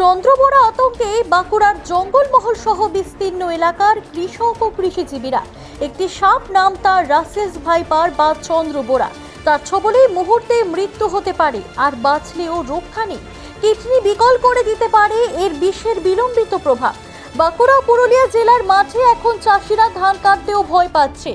চন্দ্রবোরা আতঙ্কে বাঁকুড়ার জঙ্গলমহল সহ বিস্তীর্ণ এলাকার কৃষক ও কৃষিজীবীরা। একটি সাপ নাম তার রাসেস ভাইপার বা চন্দ্রবোরা তার ছবলেই মুহূর্তে মৃত্যু হতে পারে, আর বাঁচলেও রক্ষা নেই। কিডনি বিকল করে দিতে পারে এর বিষের বিলম্বিত প্রভাব। বাঁকুড়া পুরুলিয়া জেলার মাঠে এখন চাষিরা ধান কাটতেও ভয় পাচ্ছে।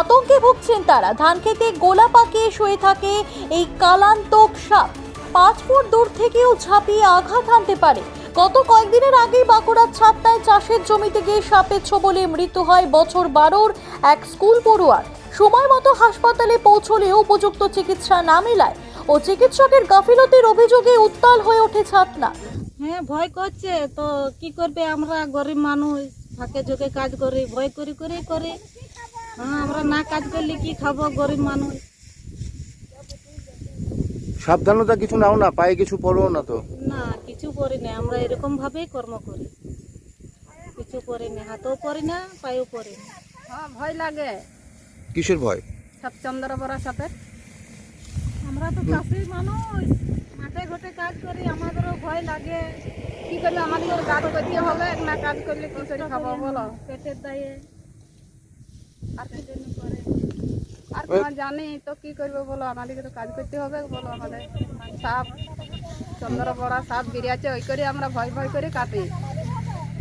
আতঙ্কে ভুগছেন তারা। ধান খেতে গোলা পাকিয়ে শুয়ে থাকে এই কালান্তক সাপ। পাঁচ ফুট দূর থেকেও ঝাঁপিয়ে আঘাত আনতে পারে। গত কয়েকদিনের আগেই বাঁকুড়ার ছাত্তায় চাষের জমিতে গিয়ে সাপের ছবলে মৃত্যু হয় বছর বারোর এক স্কুল পড়ুয়ার। সময় মতো হাসপাতালে পৌঁছলেও উপযুক্ত চিকিৎসা না মেলায় ও চিকিৎসকের গাফিলতির অভিযোগে উত্তাল হয়ে ওঠে ছাতনা। হ্যাঁ ভয় করছে। তো কি করবে? আমরা গরিব মানুষ ফাঁকে ঝোঁকে কাজ করি, ভয় করি করেই করে। হ্যাঁ আমরা না কাজ করলে কি খাব গরিব মানুষ? সাবধানতা কিছু নাও না পায়ে কিছু পড়ো না তো। না কিছু করি না আমরা এরকম ভাবেই কর্ম করি। কিছু করি না হাতেও পরি না পায়েও পরি না। হ্যাঁ ভয় লাগে। কিসের ভয়? সব চন্দ্র বড়ার সাথে আমরা তো চাষি মানুষ মাঠে ঘটে কাজ করি আমাদেরও ভয় লাগে। কি করলে আমাদের কাজ করতে হবে? না কাজ করলে কি করে খাব বলো। পেটের দায়ে। আর কি জন্য জানি তো কি করব বলো? আমাদেরকে তো কাজ করতে হবে বলো আমাদের সাপ চন্দ্র বড়া সাপ বেরিয়েছে ওই করে আমরা ভয় ভয় করে কাটি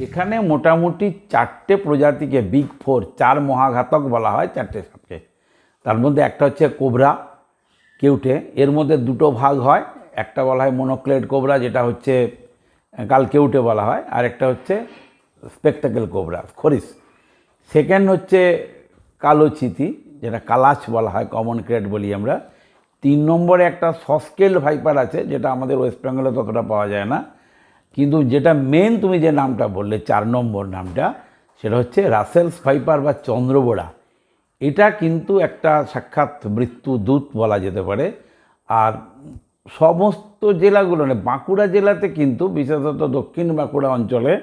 এখানে মোটামুটি চারটে প্রজাতিকে বিগ ফোর চার মহাঘাতক বলা হয় চারটে সাপকে। তার মধ্যে একটা হচ্ছে কোবরা কেউটে। এর মধ্যে দুটো ভাগ হয় একটা বলা হয় মনোক্লেড কোবরা যেটা হচ্ছে কাল কেউটে বলা হয় আর একটা হচ্ছে স্পেকটাকেল কোবরা খরিস। সেকেন্ড হচ্ছে কালো চিতি। যেটা কালাচ বলা হয় কমন ক্রেড বলি আমরা। তিন নম্বরে একটা সস্কেল ভাইপার আছে, যেটা আমাদের ওয়েস্ট বেঙ্গলে ততটা পাওয়া যায় না। কিন্তু যেটা মেন তুমি যে নামটা বললে, চার নম্বর নামটা, সেটা হচ্ছে রাসেলস ভাইপার বা চন্দ্রবোড়া এটা কিন্তু একটা সাক্ষাৎ মৃত্যু দূত বলা যেতে পারে। আর সমস্ত জেলাগুলো মানে বাঁকুড়া জেলাতে কিন্তু, বিশেষত দক্ষিণ বাঁকুড়া অঞ্চলে,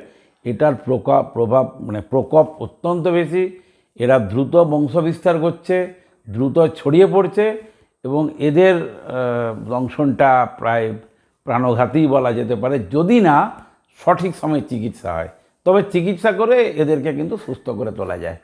এটার প্রকোপ প্রভাব মানে প্রকোপ অত্যন্ত বেশি। এরা দ্রুত বংশবিস্তার করছে, দ্রুত ছড়িয়ে পড়ছে এবং এদের দংশনটা প্রায় প্রাণঘাতী বলা যেতে পারে। যদি না, সঠিক সময়ে চিকিৎসা হয়। তবে চিকিৎসা করে এদেরকে কিন্তু সুস্থ করে তোলা যায়।